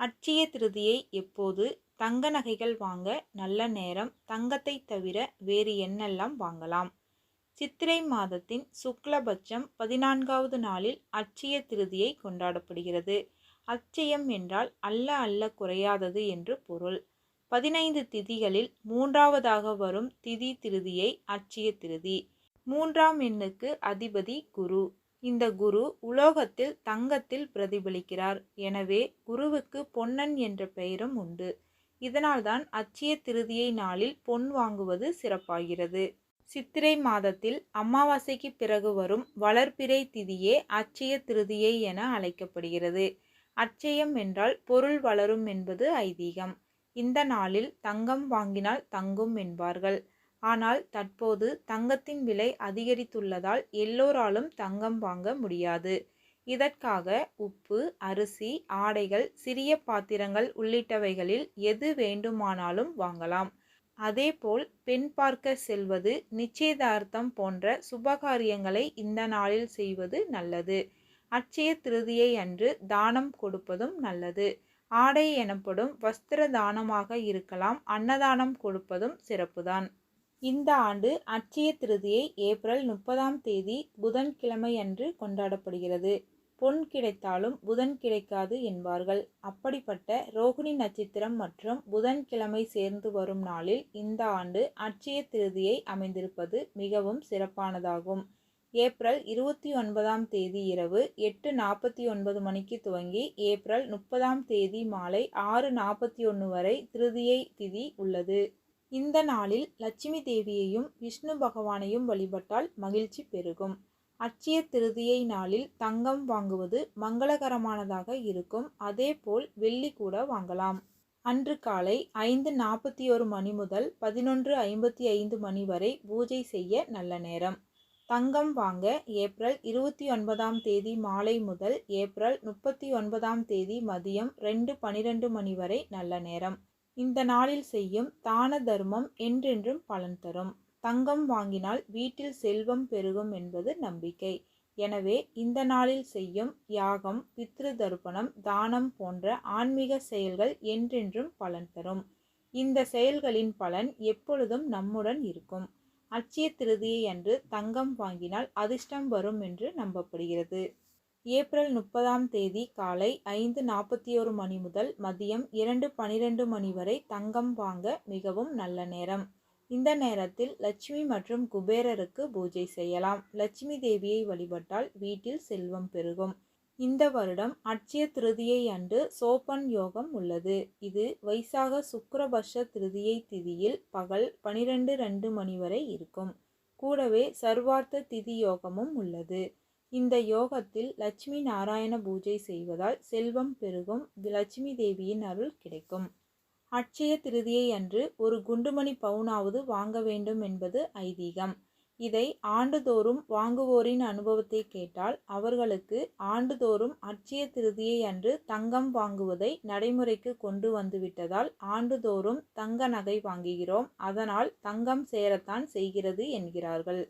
அட்சய திருதியை எப்போது தங்க நகைகள் வாங்க நல்ல நேரம் தங்கத்தை தவிர வேறு என்னெல்லாம் வாங்கலாம்? சித்திரை மாதத்தின் சுக்லபட்சம் பதினான்காவது நாளில் அட்சய திருதியை கொண்டாடப்படுகிறது. அட்சயம் என்றால் அல்ல அல்ல குறையாதது என்று பொருள். பதினைந்து திதிகளில் மூன்றாவதாக வரும் திதி திருதியை அட்சய திருதி. மூன்றாம் எண்ணுக்கு அதிபதி குரு. இந்த குரு உலோகத்தில் தங்கத்தில் பிரதிபலிக்கிறார். எனவே குருவுக்கு பொன்னன் என்ற பெயரும் உண்டு. இதனால்தான் அச்சய திருதியை நாளில் பொன் வாங்குவது சிறப்பாகிறது. சித்திரை மாதத்தில் அமாவாசைக்கு பிறகு வரும் வளர்பிறை திதியே அச்சய திருதியை என அழைக்கப்படுகிறது. அட்சயம் என்றால் பொருள் வளரும் என்பது ஐதீகம். இந்த நாளில் தங்கம் வாங்கினால் தங்கும் என்பார்கள். ஆனால் தற்போது தங்கத்தின் விலை அதிகரித்துள்ளதால் எல்லோராலும் தங்கம் வாங்க முடியாது. இதற்காக உப்பு அரிசி ஆடைகள் சிறிய பாத்திரங்கள் உள்ளிட்டவைகளில் எது வேண்டுமானாலும் வாங்கலாம். அதேபோல் பெண் பார்க்க செல்வது நிச்சயதார்த்தம் போன்ற சுபகாரியங்களை இந்த நாளில் செய்வது நல்லது. அட்சய திருதியை அன்று தானம் கொடுப்பதும் நல்லது. ஆடை எனப்படும் வஸ்திர தானமாக இருக்கலாம் அன்னதானம் கொடுப்பதும் சிறப்புதான். இந்த ஆண்டு அட்சய திருதியை ஏப்ரல் முப்பதாம் தேதி புதன்கிழமை அன்று கொண்டாடப்படுகிறது. பொன் கிடைத்தாலும் புதன் கிடைக்காது என்பார்கள். அப்படிப்பட்ட ரோகிணி நட்சத்திரம் மற்றும் புதன்கிழமை சேர்ந்து வரும் நாளில் இந்த ஆண்டு அட்சய திருதியை அமைந்திருப்பது மிகவும் சிறப்பானதாகும். ஏப்ரல் இருபத்தி ஒன்பதாம் தேதி இரவு எட்டு நாற்பத்தி ஒன்பது மணிக்கு துவங்கி ஏப்ரல் முப்பதாம் தேதி மாலை ஆறு நாற்பத்தி ஒன்று வரை திருதியை திதி உள்ளது. இந்த நாளில் லட்சுமி தேவியையும் விஷ்ணு பகவானையும் வழிபட்டால் மகிழ்ச்சி பெருகும். அட்சய திருதியை நாளில் தங்கம் வாங்குவது மங்களகரமானதாக இருக்கும். அதேபோல் வெள்ளி கூட வாங்கலாம். அன்று காலை ஐந்து நாற்பத்தி ஒரு மணி முதல் பதினொன்று ஐம்பத்தி ஐந்து மணி வரை பூஜை செய்ய நல்ல நேரம். தங்கம் வாங்க ஏப்ரல் இருபத்தி ஒன்பதாம் தேதி மாலை முதல் ஏப்ரல் முப்பத்தி ஒன்பதாம் தேதி மதியம் ரெண்டு பனிரெண்டு மணி வரை நல்ல நேரம். இந்த நாளில் செய்யும் தான தர்மம் என்றென்றும் பலன் தரும். தங்கம் வாங்கினால் வீட்டில் செல்வம் பெருகும் என்பது நம்பிக்கை. எனவே இந்த நாளில் செய்யும் யாகம் பித்ரு தர்ப்பணம் தானம் போன்ற ஆன்மீக செயல்கள் என்றென்றும் பலன் தரும். இந்த செயல்களின் பலன் எப்பொழுதும் நம்முடன் இருக்கும். அட்சய திருதியை அன்று தங்கம் வாங்கினால் அதிர்ஷ்டம் வரும் என்று நம்பப்படுகிறது. ஏப்ரல் முப்பதாம் தேதி காலை ஐந்து நாற்பத்தி ஒரு மணி முதல் மதியம் இரண்டு பனிரெண்டு மணி வரை தங்கம் வாங்க மிகவும் நல்ல நேரம். இந்த நேரத்தில் லட்சுமி மற்றும் குபேரருக்கு பூஜை செய்யலாம். லட்சுமி தேவியை வழிபட்டால் வீட்டில் செல்வம் பெருகும். இந்த வருடம் அட்சய திருதியை அன்று சோப்பன் யோகம் உள்ளது. இது வைசாக சுக்கரபட்ச திருதியை திதியில் பகல் பனிரெண்டு ரெண்டு மணி வரை இருக்கும். கூடவே சர்வார்த்த திதி யோகமும் உள்ளது. இந்த யோகத்தில் லட்சுமி நாராயண பூஜை செய்வதால் செல்வம் பெருகும் லட்சுமி தேவியின் அருள் கிடைக்கும். அட்சய திருதியை அன்று ஒரு குண்டுமணி பவுனாவது வாங்க வேண்டும் என்பது ஐதீகம். இதை ஆண்டுதோறும் வாங்குவோரின் அனுபவத்தை கேட்டால் அவர்களுக்கு ஆண்டுதோறும் அட்சய திருதியை அன்று தங்கம் வாங்குவதை நடைமுறைக்கு கொண்டு வந்துவிட்டதால் ஆண்டுதோறும் தங்க நகை வாங்குகிறோம். அதனால் தங்கம் சேரத்தான் செய்கிறது என்கிறார்கள்.